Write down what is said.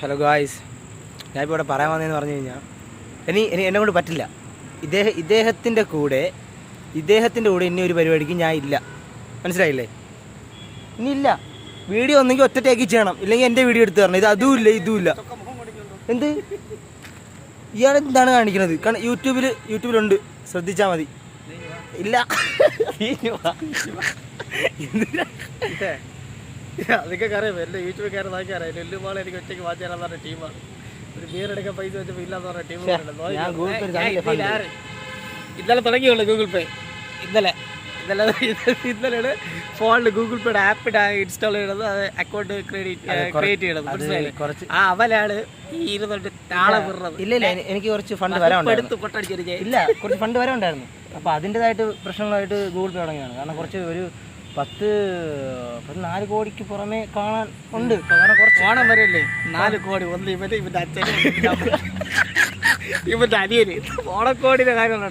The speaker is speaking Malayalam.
ഹലോ ഗായ്സ് ഞാനിപ്പോൾ ഇവിടെ പറയാൻ വന്നതെന്ന് പറഞ്ഞു കഴിഞ്ഞാൽ ഇനി ഇനി എന്നെ കൊണ്ട് പറ്റില്ല. ഇദ്ദേഹം ഇദ്ദേഹത്തിന്റെ കൂടെ ഇദ്ദേഹത്തിന്റെ കൂടെ ഇനി ഒരു പരിപാടിക്ക് ഞാൻ ഇല്ല. മനസ്സിലായില്ലേ? ഇനി ഇല്ല. വീഡിയോ ഒന്നെങ്കിൽ ഒറ്റ ചെയ്യണം. ഇല്ലെങ്കിൽ എന്റെ വീഡിയോ എടുത്ത് തരണം. ഇത് അതും ഇല്ല ഇതും ഇല്ല. എന്ത്? ഇയാൾ എന്താണ് കാണിക്കുന്നത് കാരണം യൂട്യൂബിൽ യൂട്യൂബിലുണ്ട്. ശ്രദ്ധിച്ചാൽ മതി. ഇല്ല. എന്തിനാ? അതൊക്കെ അറിയാം എന്റെ യൂട്യൂബിൽ കയറി നോക്കി അറിയാം ലുല്ലുമാളെ എനിക്ക് ഒറ്റയ്ക്ക് വാച്ച് ചെയ്യാൻ പറഞ്ഞ ടീമാണ്. ഒരു ബിയർ എടുക്കാൻ പൈസ വെച്ചപ്പോൾ ഇല്ലാന്ന് പറഞ്ഞ ടീമാണ്? ഇന്നലെ തുടങ്ങിയുള്ളൂ ഗൂഗിൾ പേ. ഇന്നലെ. ഇന്നലെ ഇന്നലെയാണ് ഫോണിൽ ഗൂഗിൾ പേയുടെ ആപ്പ് ഇൻസ്റ്റാൾ ചെയ്യണത് അത് അക്കൗണ്ട് ക്രെഡിറ്റ് ക്രിയേറ്റ് ചെയ്യണത്. കുറച്ച് ആ അവലാണ് ഈ ഇരുന്നിട്ട് താളെ വിടുന്നത് ഇല്ല ഇല്ല എനിക്ക് കുറച്ച് ഫണ്ട് വരാൻ എടുത്ത് പൊട്ടടിച്ചിരിക്കുക ഇല്ല കുറച്ച് ഫണ്ട് വരാനുണ്ടായിരുന്നു അപ്പോൾ അതിന്റെതായിട്ട് പ്രശ്നങ്ങളായിട്ട് ഗൂഗിൾ പേ തുടങ്ങിയാണ് കാരണം കുറച്ച് ഒരു പത്ത് പത്ത് നാല് കോടിക്ക് പുറമെ കാണാൻ ഉണ്ട് കാരണം കുറച്ച് ഓണം വരെയല്ലേ നാല് കോടി ഒന്ന് ഇവന് ഇവന്റെ അച്ഛനും ഇവന്റെ അനിയന് ഓണക്കോടിയുടെ കാര്യം